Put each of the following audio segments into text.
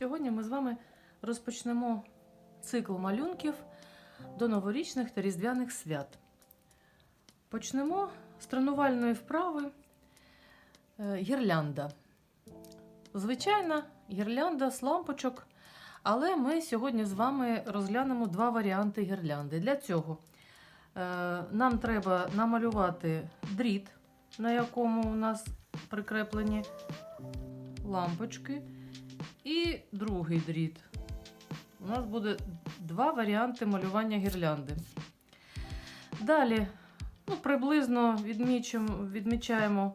Сьогодні ми з вами розпочнемо цикл малюнків до новорічних та різдвяних свят. Почнемо з тренувальної вправи е, гірлянда. Звичайна гірлянда з лампочок, але ми сьогодні з вами розглянемо два варіанти гірлянди. Для цього е, нам треба намалювати дріт, на якому у нас прикреплені лампочки. І другий дріт. У нас буде два варіанти малювання гірлянди. Dалі, ну, приблизно відмічаємо,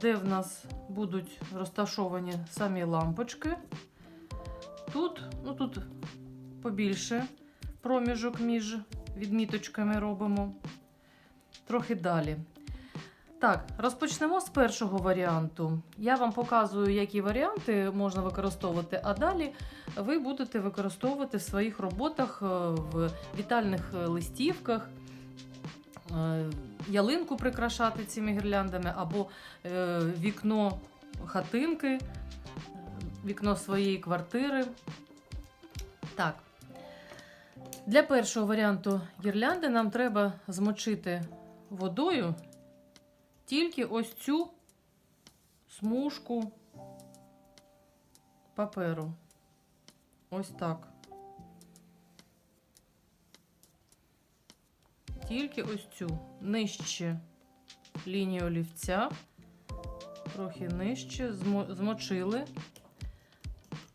де в нас будуть розташовані самі лампочки. Тут, ну, тут побільше проміжок між відміточками робимо. Трохи далі. Так, розпочнемо з першого варіанту. Я вам показую, які варіанти можна використовувати, а далі ви будете використовувати в своїх роботах е, в вітальних е, листівках, е, ялинку прикрашати цими гірляндами, або вікно хатинки, вікно своєї квартири. Так. Для першого варіанту гірлянди нам треба змочити водою тільки ось цю смужку паперу. Ось так. Тільки ось цю нижче лінію олівця, трохи нижче, змочили.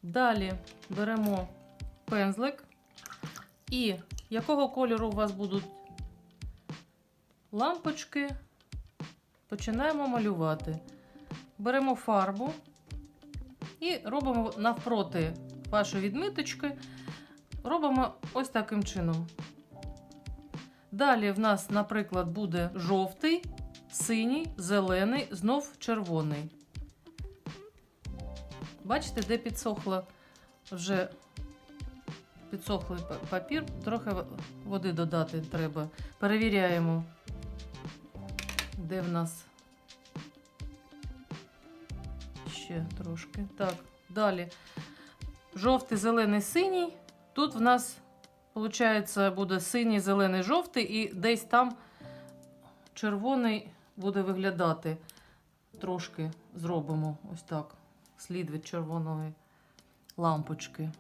Далі беремо пензлик. І якого кольору у вас будуть лампочки, починаємо малювати. Беремо фарбу і робимо навпроти вашої відміточки, робимо ось таким чином. Далі в нас, наприклад, буде жовтий, синій, зелений, знов червоний. Бачите, де підсохла вже підсохлий папір, трохи води додати треба. Перевіряємо де в нас ще трошки. Так, далі. Жовтий, зелений, синій. Тут в нас, виходить, буде синій, зелений, жовтий, і десь там червоний буде виглядати. Трошки зробимо ось так. Слід від червоної лампочки.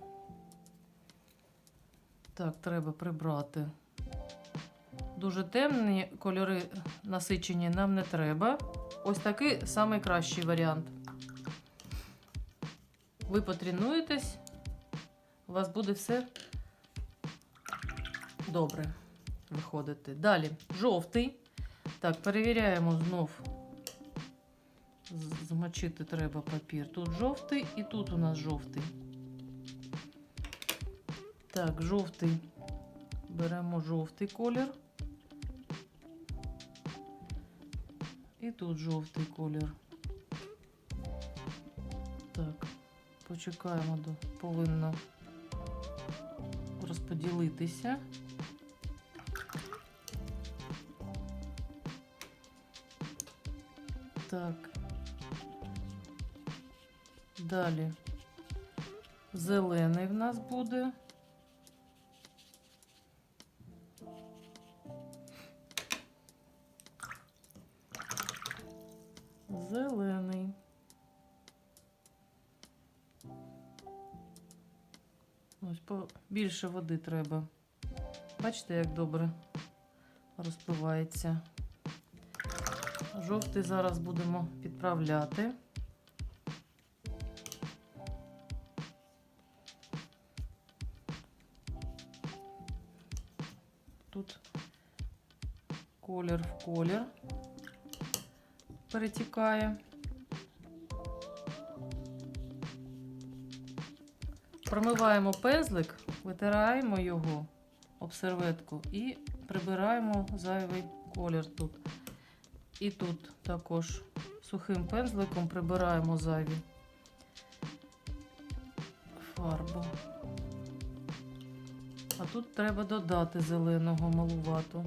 Так, треба прибрати. Дуже темні кольори насичені нам не треба. Ось такий самий кращий варіант. Ви потренуєтесь, у вас буде все добре виходити. Далі жовтий. Так, перевіряємо знов. Змочити треба папір. Тут жовтий і тут у нас жовтий. Так, жовтий. Беремо жовтий колір. І тут жовтий колір. Так, почекаємо, повинно розподілитися. Так. Далі зелений в нас буде. Більше води треба. Бачите, як добре розпливається. Жовтий зараз будемо підправляти. Тут колір в колір перетікає. Промиваємо пензлик, витираємо його об серветку і прибираємо зайвий колір тут. І тут також сухим пензликом прибираємо зайві фарбу. А тут треба додати зеленого малувату.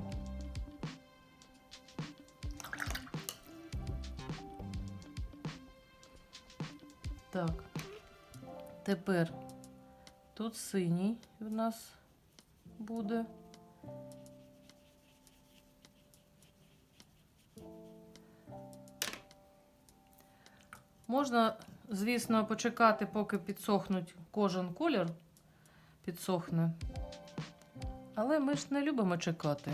Так. Тепер Тут синій в нас буде. Можна, звісно, почекати, поки підсохнуть кожен колір, підсохне. Але ми ж не любимо чекати.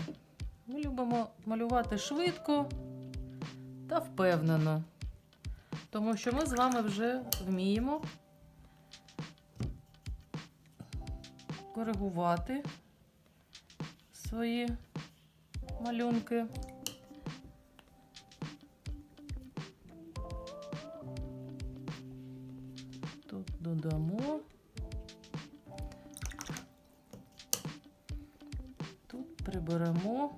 Ми любимо малювати швидко та впевнено. Тому що ми з вами вже вміємо коригувати свої малюнки. Тут додамо. Тут приберемо,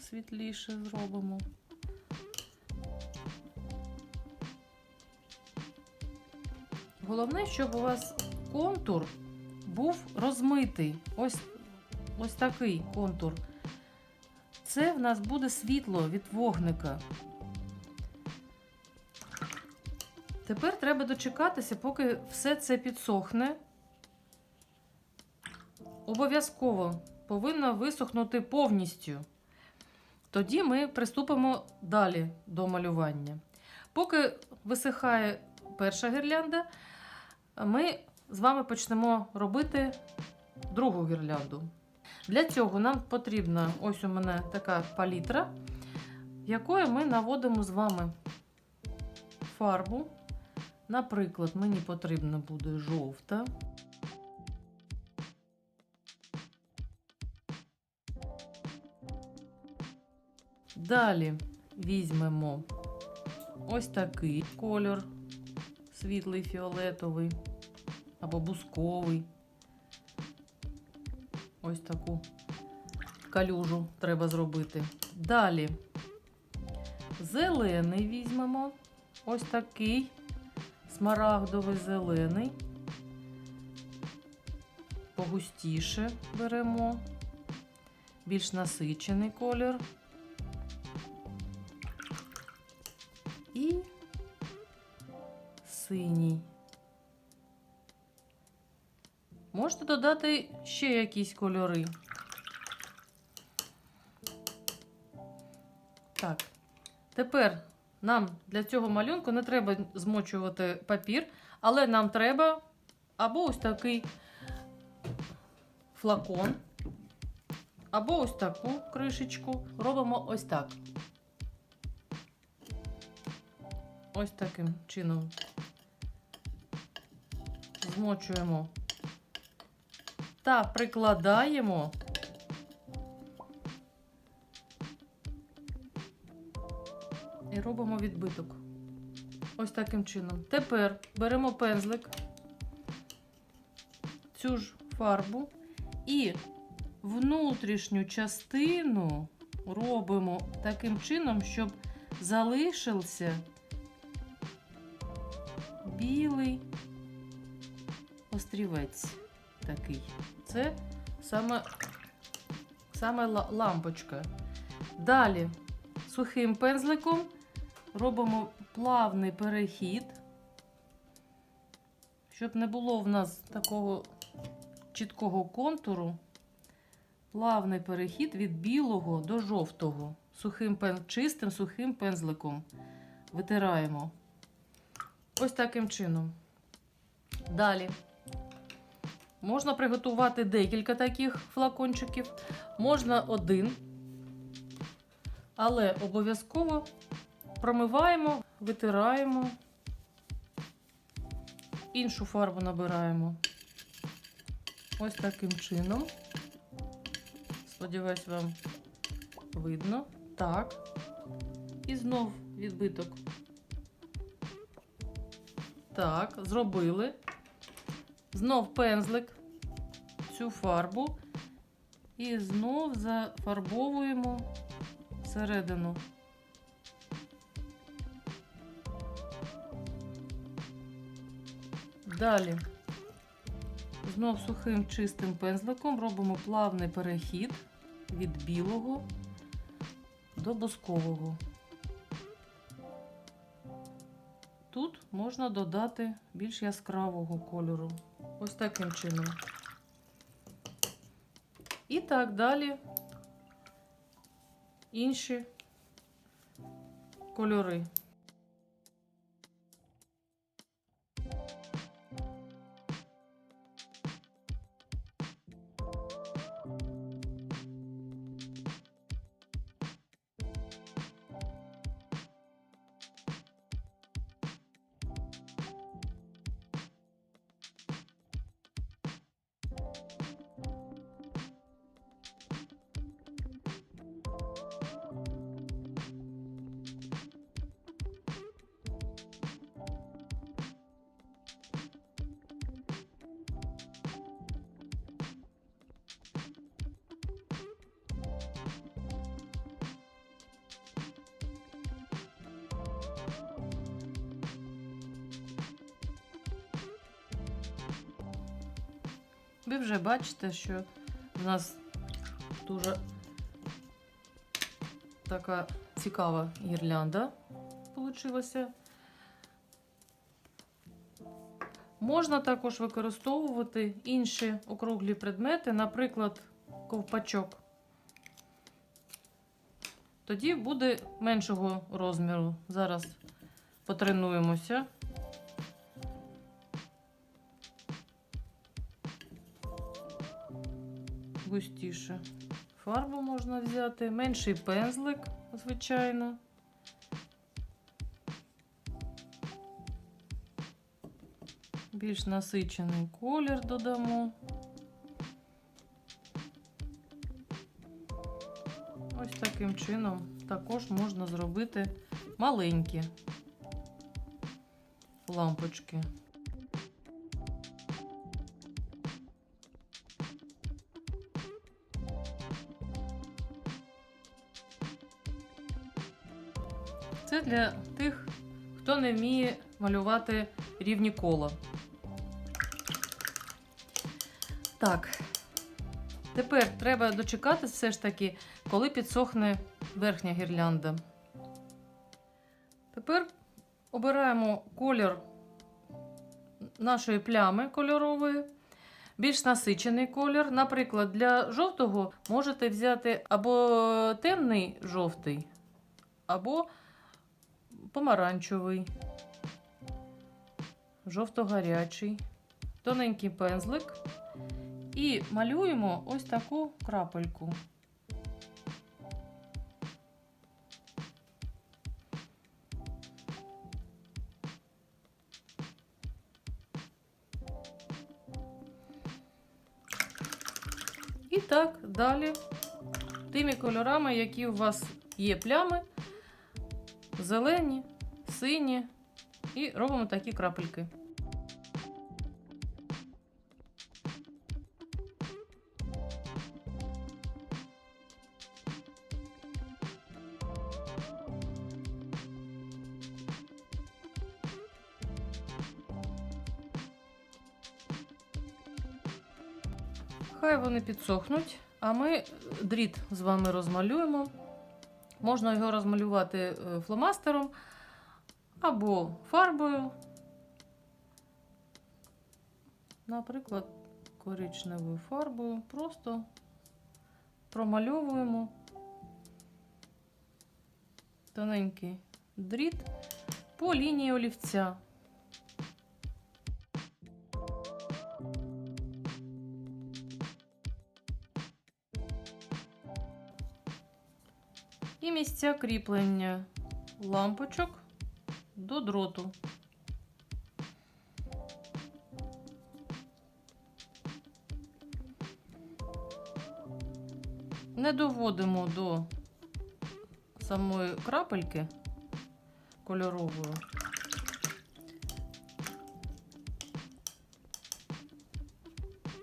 світліше зробимо. Головне, щоб у вас контур був розмитий. Ось, ось такий контур. Це в нас буде світло від вогника. Тепер треба дочекатися, поки все це підсохне. Обов'язково повинно висохнути повністю. Тоді ми приступимо далі до малювання. Поки висихає перша гірлянда, ми з вами почнемо робити другу гірлянду. Для цього нам потрібна ось у мене така палітра, якою ми наводимо з вами фарбу. Наприклад, мені потрібна буде жовта. Далі візьмемо ось такий кольор, світлий фіолетовий або бусковий. Ось таку калюжу треба зробити. Далі зелений візьмемо. Ось такий смарагдовий зелений. Погустіше беремо, більш насичений колір. І синій. Можете додати ще якісь кольори. Так, тепер нам для цього малюнку не треба змочувати папір, але нам треба або ось такий флакон, або ось таку кришечку. Робимо ось так. Ось таким чином змочуємо та прикладаємо і робимо відбиток. Ось таким чином. Тепер беремо пензлик, цю ж фарбу і внутрішню частину робимо таким чином, щоб залишився білий острівець такий. Це саме, саме лампочка. Далі сухим пензликом робимо плавний перехід, щоб не було в нас такого чіткого контуру. Плавний перехід від білого до жовтого. Сухим. Чистим сухим пензликом витираємо. Ось таким чином. Далі. Можна приготувати декілька таких флакончиків, можна один, але обов'язково промиваємо, витираємо, іншу фарбу набираємо. Ось таким чином. Сподіваюсь, вам видно. Так. І знов відбиток. Так, зробили. Знов пензлик, цю фарбу і знов зафарбовуємо всередину. Далі знов сухим чистим пензликом робимо плавний перехід від білого до бускового. Тут можна додати більш яскравого кольору. Ось таким чином. І так далі інші кольори. Ви вже бачите, що в нас дуже така цікава гірлянда получилася. Можна також використовувати інші округлі предмети, наприклад, ковпачок. Тоді буде меншого розміру. Зараз потренуємося. Густіше. Фарбу можна взяти, менший пензлик, звичайно. Більш насичений колір додамо. Ось таким чином також можна зробити маленькі лампочки. Для тих, хто не вміє малювати рівні кола. Так, тепер треба дочекати все ж таки, коли підсохне верхня гірлянда. Тепер обираємо колір нашої плями кольорової, більш насичений колір. Наприклад, для жовтого можете взяти або темний жовтий, або помаранчевий, жовто-гарячий, тоненький пензлик. І малюємо ось таку крапельку. І так далі тими кольорами, які у вас є плями, зелені, сині, і робимо такі крапельки. Хай вони підсохнуть, а ми дріт з вами розмалюємо. Можна його розмалювати е, фломастером або фарбою. Наприклад, коричневою фарбою. Просто промальовуємо тоненький дріт по лінії олівця. Місця кріплення лампочок до дроту. Не доводимо до самої крапельки кольорової.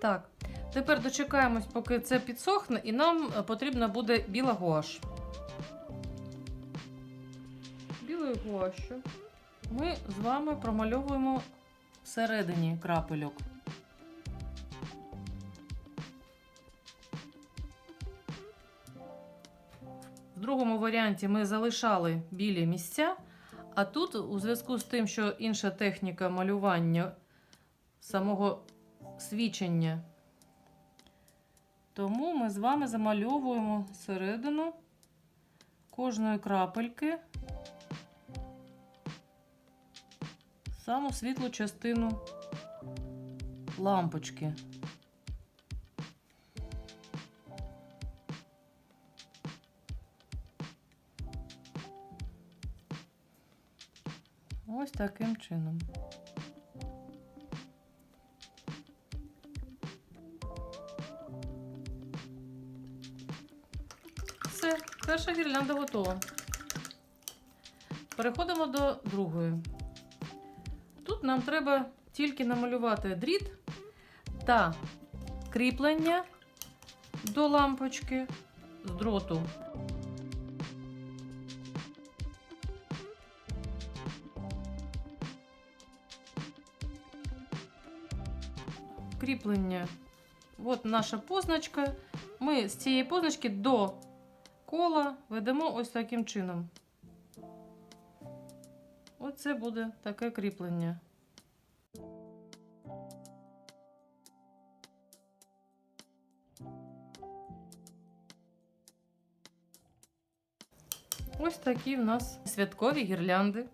Так, тепер дочекаємось, поки це підсохне, і нам потрібна буде біла гуаш. Гуашю ми з вами промальовуємо всередині крапельок. В другому варіанті ми залишали білі місця, а тут, у зв'язку з тим, що інша техніка малювання самого свічення. Тому ми з вами замальовуємо середину кожної крапельки саму світлу частину лампочки. Ось таким чином. Все, перша гірлянда готова. Переходимо до другої. Тут нам треба тільки намалювати дріт та кріплення до лампочки з дроту. Кріплення. От наша позначка. Ми з цієї позначки до кола ведемо ось таким чином. Оце буде таке кріплення. Такі в нас святкові гірлянди.